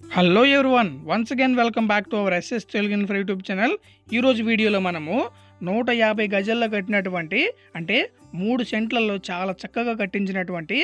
Hello one once again welcome back to our SS Telugu info YouTube channel ఈరోజు వీడియోలో మనము నూట యాభై గజల్లో కట్టినటువంటి అంటే మూడు సెంట్లలో చాలా చక్కగా కట్టించినటువంటి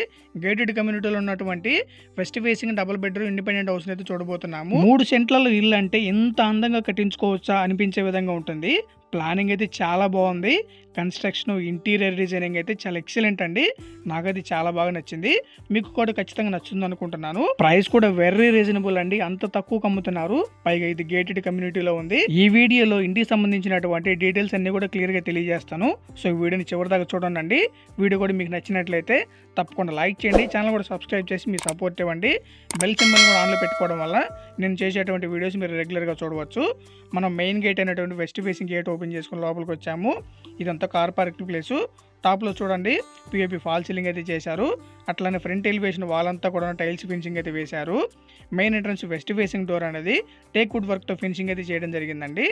గేటెడ్ కమ్యూనిటీలో ఉన్నటువంటి west facing double bedroom independent house అయితే చూడబోతున్నాము. మూడు సెంట్లలో ఇల్లు అంటే ఎంత అందంగా కట్టించుకోవచ్చా అనిపించే విధంగా ఉంటుంది. ప్లానింగ్ అయితే చాలా బాగుంది. కన్స్ట్రక్షన్ ఇంటీరియర్ డిజైనింగ్ అయితే చాలా ఎక్సలెంట్ అండి. నాకైతే చాలా బాగా నచ్చింది. మీకు కూడా ఖచ్చితంగా నచ్చింది అనుకుంటున్నాను. ప్రైస్ కూడా వెరీ రీజనబుల్ అండి. అంత తక్కువ అమ్ముతున్నారు పైగా ఇది గేటెడ్ కమ్యూనిటీలో ఉంది. ఈ వీడియోలో ఇంటికి సంబంధించినటువంటి డీటెయిల్స్ అన్ని కూడా క్లియర్గా తెలియజేస్తాను. సో ఈ వీడియోని చివరి దాకా చూడండి వీడియో కూడా మీకు నచ్చినట్లయితే తప్పకుండా లైక్ చేయండి. ఛానల్ కూడా సబ్స్క్రైబ్ చేసి మీ సపోర్ట్ ఇవ్వండి. బెల్ సింబల్ కూడా ఆన్లో పెట్టుకోవడం వల్ల నేను చేసేటువంటి వీడియోస్ మీరు రెగ్యులర్గా చూడవచ్చు. మనం మెయిన్ గేట్ అయినటువంటి వెస్ట్ ఫేసింగ్ గేట్ ఓపెన్ చేసుకుని లోపలికి వచ్చాము. ఇదంతా కార్ పార్కింగ్ ప్లేసు. టాప్లో చూడండి పిఏపి ఫాల్ సీలింగ్ అయితే చేశారు. అట్లానే ఫ్రంట్ ఎలివేషన్ వాల్ అంతా కూడా టైల్స్ ఫినిషింగ్ అయితే వేశారు. Main entrance west facing door అనేది టేక్ వుడ్ వర్క్తో ఫినిషింగ్ అయితే చేయడం జరిగిందండి.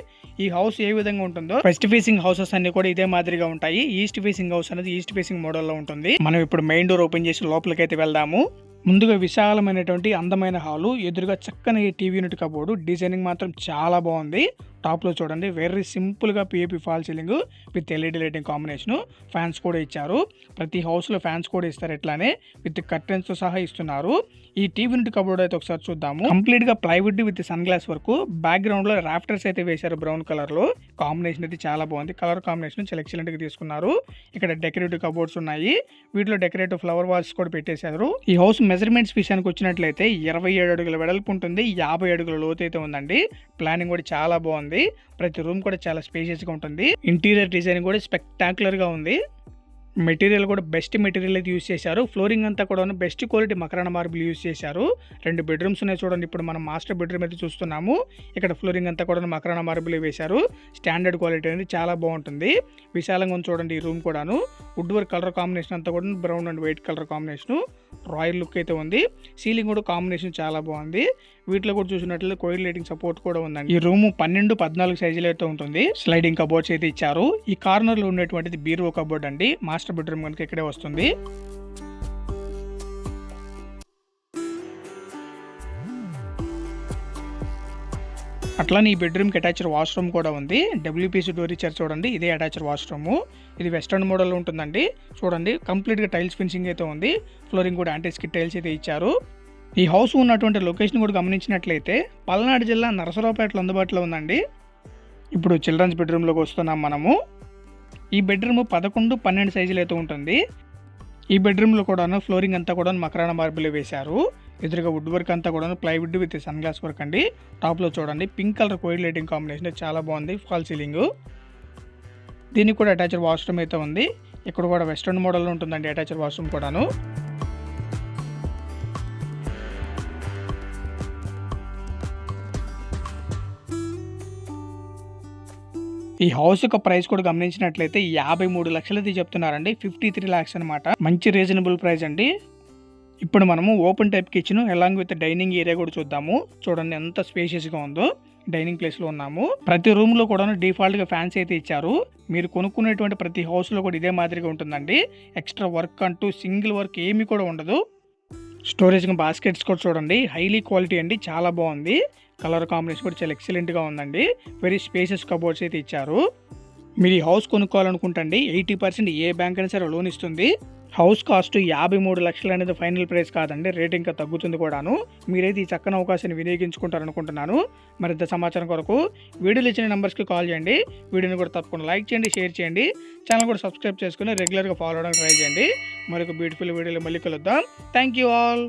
ఈ హౌస్ ఏ విధంగా ఉంటుందో వెస్ట్ ఫేసింగ్ హౌసెస్ అన్ని కూడా ఇదే మాదిరిగా ఉంటాయి. ఈస్ట్ ఫేసింగ్ హౌస్ అనేది ఈస్ట్ ఫేసింగ్ మోడల్లో ఉంటుంది. మనం ఇప్పుడు మెయిన్ డోర్ ఓపెన్ చేసి లోపలికి అయితే వెళ్దాము. ముందుగా విశాలమైనటువంటి అందమైన హాలు ఎదురుగా చక్కని టీవీ యూనిట్ కబోర్డు డిజైనింగ్ మాత్రం చాలా బాగుంది. టాప్లో చూడండి. వెరీ సింపుల్గా POP fall ceiling with LED lighting combination fans కూడా ఇచ్చారు. ప్రతి హౌస్లో ఫ్యాన్స్ కూడా ఇస్తారు ఎట్లానే విత్ కర్టెన్స్తో సహా ఇస్తున్నారు. ఈ టీవీ కబోర్డ్ అయితే ఒకసారి చూద్దాము. కంప్లీట్గా ప్లైవుడ్ విత్ సన్ గ్లాస్ వరకు బ్యాక్గ్రౌండ్లో రాఫ్టర్స్ అయితే వేశారు బ్రౌన్ కలర్లో కాంబినేషన్ అయితే చాలా బాగుంది. కలర్ కాంబినేషన్ చాలా ఎక్సలెంట్గా తీసుకున్నారు. ఇక్కడ డెకరేటివ్ కబోర్డ్స్ ఉన్నాయి. వీటిలో డెకరేటివ్ ఫ్లవర్ వాల్స్ కూడా పెట్టేశారు. ఈ హౌస్ మెజర్మెంట్స్ విషయానికి వచ్చినట్లయితే ఇరవై ఏడు అడుగుల వెడల్పు ఉంటుంది. యాభై అడుగుల లోతు అయితే ఉందండి. ప్లానింగ్ కూడా చాలా బాగుంది. ప్రతి రూమ్ కూడా చాలా స్పేషియస్గా ఉంటుంది. ఇంటీరియర్ డిజైన్ కూడా స్పెక్టాక్యులర్గా ఉంది. మెటీరియల్ కూడా బెస్ట్ మెటీరియల్ అయితే యూస్ చేశారు. ఫ్లోరింగ్ అంతా కూడా best quality Makrana marble use చేశారు. రెండు బెడ్రూమ్స్ ఉన్నాయి చూడండి. ఇప్పుడు మనం మాస్టర్ బెడ్రూమ్ అయితే చూస్తున్నాము. ఇక్కడ ఫ్లోరింగ్ అంతా కూడా మకరాన మార్బుల్ వేశారు. స్టాండర్డ్ క్వాలిటీ అనేది చాలా బాగుంటుంది. విశాలంగా ఉంది చూడండి ఈ రూమ్ కూడాను. వుడ్ వర్క్ కలర్ కాంబినేషన్ అంతా కూడా brown and white colour combination royal look అయితే ఉంది. సీలింగ్ కూడా కాంబినేషన్ చాలా బాగుంది. వీటిలో కూడా చూసినట్లయితే కోయిల్ లైటింగ్ సపోర్ట్ కూడా ఉందండి. ఈ రూమ్ పన్నెండు పద్నాలుగు సైజులు అయితే ఉంటుంది. స్లైడింగ్ కబోర్డ్స్ అయితే ఇచ్చారు. ఈ కార్నర్లో ఉన్నటువంటిది బీరువో కబోర్డ్ అండి. మాస్టర్ బెడ్రూమ్ కనుక ఇక్కడే వస్తుంది. అట్లానే ఈ బెడ్రూమ్కి అటాచ్డ్ వాష్రూమ్ కూడా ఉంది. డబ్ల్యూపీసీ డోర్ ఇచ్చారు చూడండి ఇదే అటాచ్డ్ వాష్రూమ్. ఇది వెస్టర్న్ మోడల్ ఉంటుందండి. చూడండి కంప్లీట్గా టైల్స్ ఫినిషింగ్ అయితే ఉంది. ఫ్లోరింగ్ కూడా యాంటీ స్కిట్ టైల్స్ అయితే ఇచ్చారు. ఈ హౌస్ ఉన్నటువంటి లొకేషన్ కూడా గమనించినట్లయితే పల్నాడు జిల్లా నరసరావుపేటలో అందుబాటులో ఉందండి. ఇప్పుడు చిల్డ్రన్స్ బెడ్రూమ్లోకి వస్తున్నాం మనము. ఈ బెడ్రూమ్ పదకొండు పన్నెండు సైజులు అయితే ఉంటుంది. ఈ బెడ్రూమ్లో కూడా ఫ్లోరింగ్ అంతా కూడా మకరాన మార్బుల్ వేశారు. ఎదురుగా వుడ్ వర్క్ అంతా కూడా plywood with sun glass work అండి. టాప్లో చూడండి పింక్ కలర్ కోయిడ్ లైటింగ్ కాంబినేషన్ చాలా బాగుంది ఫాల్ సీలింగ్. దీనికి కూడా అటాచ్డ్ వాష్రూమ్ అయితే ఉంది. ఇక్కడ కూడా వెస్ట్రన్ మోడల్లో ఉంటుందండి అటాచ్డ్ వాష్రూమ్ కూడాను. ఈ హౌస్ యొక్క ప్రైస్ కూడా గమనించినట్లయితే యాభై మూడు లక్షలది చెప్తున్నారండి. ఫిఫ్టీ త్రీ ల్యాక్స్ అనమాట మంచి రీజనబుల్ ప్రైస్ అండి. ఇప్పుడు మనము open type kitchen along with dining area కూడా చూద్దాము. చూడండి ఎంత స్పేషియస్గా ఉందో. డైనింగ్ ప్లేస్లో ఉన్నాము. ప్రతి రూమ్లో కూడా డిఫాల్ట్గా ఫ్యాన్స్ అయితే ఇచ్చారు. మీరు కొనుక్కునేటువంటి ప్రతి హౌస్లో కూడా ఇదే మాదిరిగా ఉంటుందండి. ఎక్స్ట్రా వర్క్ అంటూ సింగిల్ వర్క్ ఏమీ కూడా ఉండదు. స్టోరేజ్ బాస్కెట్స్ కూడా చూడండి. హైలీ క్వాలిటీ అండి. చాలా బాగుంది. కలర్ కాంబినేషన్ కూడా చాలా ఎక్సలెంట్గా ఉందండి. వెరీ స్పేసెస్ కబోర్డ్స్ అయితే ఇచ్చారు. మీరు ఈ హౌస్ కొనుక్కోవాలనుకుంటండి ఎయిటీ పర్సెంట్ ఏ బ్యాంక్ అయినా సరే లోన్ ఇస్తుంది. హౌస్ కాస్ట్ యాభై మూడు లక్షలు అనేది ఫైనల్ ప్రైస్ కాదండి. రేట్ ఇంకా తగ్గుతుంది కూడాను. మీరైతే ఈ చక్కని అవకాశాన్ని వినియోగించుకుంటారనుకుంటున్నాను. మరింత సమాచారం కొరకు వీడియోలు ఇచ్చిన నెంబర్స్కి కాల్ చేయండి. వీడియోని కూడా తప్పకుండా లైక్ చేయండి షేర్ చేయండి. ఛానల్ కూడా సబ్స్క్రైబ్ చేసుకుని రెగ్యులర్గా ఫాలో అవడానికి ట్రై చేయండి. మరొక బ్యూటిఫుల్ వీడియోలో మళ్ళీ కలుద్దాం. Thank you all.